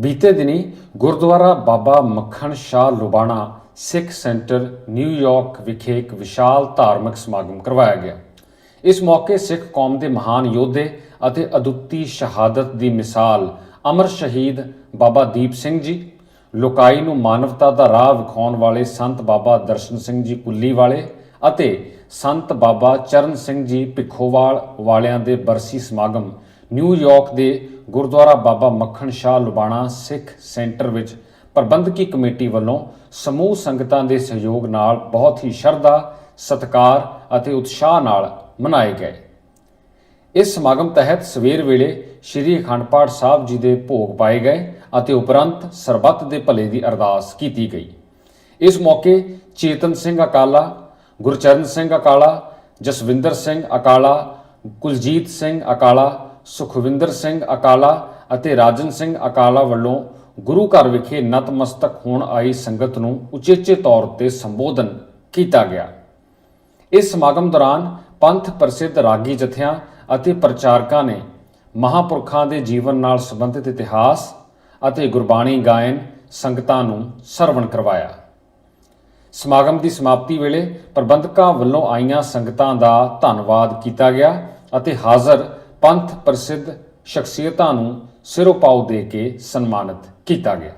ਬੀਤੇ ਦਿਨੀ Gurdwara Baba Makhan Shah Lubana Sikh center New York ਵਿਖੇ ਇੱਕ ਵਿਸ਼ਾਲ ਧਾਰਮਿਕ ਸਮਾਗਮ ਕਰਵਾਇਆ ਗਿਆ। ਇਸ ਮੌਕੇ ਸਿੱਖ ਕੌਮ ਦੇ ਮਹਾਨ ਯੋਧੇ ਅਤੇ ਅਦੁੱਤੀ ਸ਼ਹਾਦਤ ਦੀ ਮਿਸਾਲ ਅਮਰ ਸ਼ਹੀਦ ਬਾਬਾ ਦੀਪ ਸਿੰਘ ਜੀ, ਲੋਕਾਈ ਨੂੰ ਮਾਨਵਤਾ ਦਾ ਰਾਹ ਵਿਖਾਉਣ ਵਾਲੇ ਸੰਤ ਬਾਬਾ ਦਰਸ਼ਨ ਸਿੰਘ ਜੀ ਕੁੱਲੀ ਵਾਲੇ ਅਤੇ ਸੰਤ ਬਾਬਾ ਚਰਨ ਸਿੰਘ ਜੀ ਭਿੱਖੋਵਾਲ ਵਾਲਿਆਂ ਦੇ ਬਰਸੀ ਸਮਾਗਮ ਨਿਊਯਾਰਕ ਦੇ ਗੁਰਦੁਆਰਾ ਬਾਬਾ ਮੱਖਣ ਸ਼ਾਹ ਲੁਬਾਣਾ ਸਿੱਖ ਸੈਂਟਰ ਵਿੱਚ ਪ੍ਰਬੰਧਕੀ ਕਮੇਟੀ ਵੱਲੋਂ ਸਮੂਹ ਸੰਗਤਾਂ ਦੇ ਸਹਿਯੋਗ ਨਾਲ ਬਹੁਤ ਹੀ ਸ਼ਰਧਾ, ਸਤਿਕਾਰ ਅਤੇ ਉਤਸ਼ਾਹ ਨਾਲ ਮਨਾਏ ਗਏ। ਇਸ ਸਮਾਗਮ ਤਹਿਤ ਸਵੇਰ ਵੇਲੇ ਸ੍ਰੀ ਅਖੰਡ ਪਾਠ ਸਾਹਿਬ ਜੀ ਦੇ ਭੋਗ ਪਾਏ ਗਏ ਅਤੇ ਉਪਰੰਤ ਸਰਬੱਤ ਦੇ ਭਲੇ ਦੀ ਅਰਦਾਸ ਕੀਤੀ ਗਈ। ਇਸ ਮੌਕੇ ਚੇਤਨ ਸਿੰਘ ਅਕਾਲਾ, ਗੁਰਚਰਨ ਸਿੰਘ ਅਕਾਲਾ, ਜਸਵਿੰਦਰ ਸਿੰਘ ਅਕਾਲਾ, ਕੁਲਜੀਤ ਸਿੰਘ ਅਕਾਲਾ ਸੁਖਵਿੰਦਰ ਸਿੰਘ ਅਕਾਲਾ ਅਤੇ ਰਾਜਨ ਸਿੰਘ ਅਕਾਲਾ ਵੱਲੋਂ ਗੁਰੂ ਘਰ ਵਿਖੇ ਨਤਮਸਤਕ ਹੋਣ ਆਈ ਸੰਗਤ ਨੂੰ ਉਚੇਚੇ ਤੌਰ ਤੇ ਸੰਬੋਧਨ ਕੀਤਾ ਗਿਆ। ਇਸ ਸਮਾਗਮ ਦੌਰਾਨ ਪੰਥ ਪ੍ਰਸਿੱਧ ਰਾਗੀ ਜਥਿਆਂ ਅਤੇ ਪ੍ਰਚਾਰਕਾਂ ਨੇ ਮਹਾਪੁਰਖਾਂ ਦੇ ਜੀਵਨ ਨਾਲ ਸੰਬੰਧਿਤ ਇਤਿਹਾਸ ਅਤੇ ਗੁਰਬਾਣੀ ਗਾਇਨ ਸੰਗਤਾਂ ਨੂੰ ਸਰਵਣ ਕਰਵਾਇਆ। ਸਮਾਗਮ ਦੀ ਸਮਾਪਤੀ ਵੇਲੇ ਪ੍ਰਬੰਧਕਾਂ ਵੱਲੋਂ ਆਈਆਂ ਸੰਗਤਾਂ ਦਾ ਧੰਨਵਾਦ ਕੀਤਾ ਗਿਆ ਅਤੇ ਹਾਜ਼ਰ ਪੰਥ ਪ੍ਰਸਿੱਧ ਸ਼ਖਸੀਅਤਾਂ ਨੂੰ ਸਿਰੋਪਾਉ ਦੇ ਕੇ ਸਨਮਾਨਿਤ ਕੀਤਾ ਗਿਆ।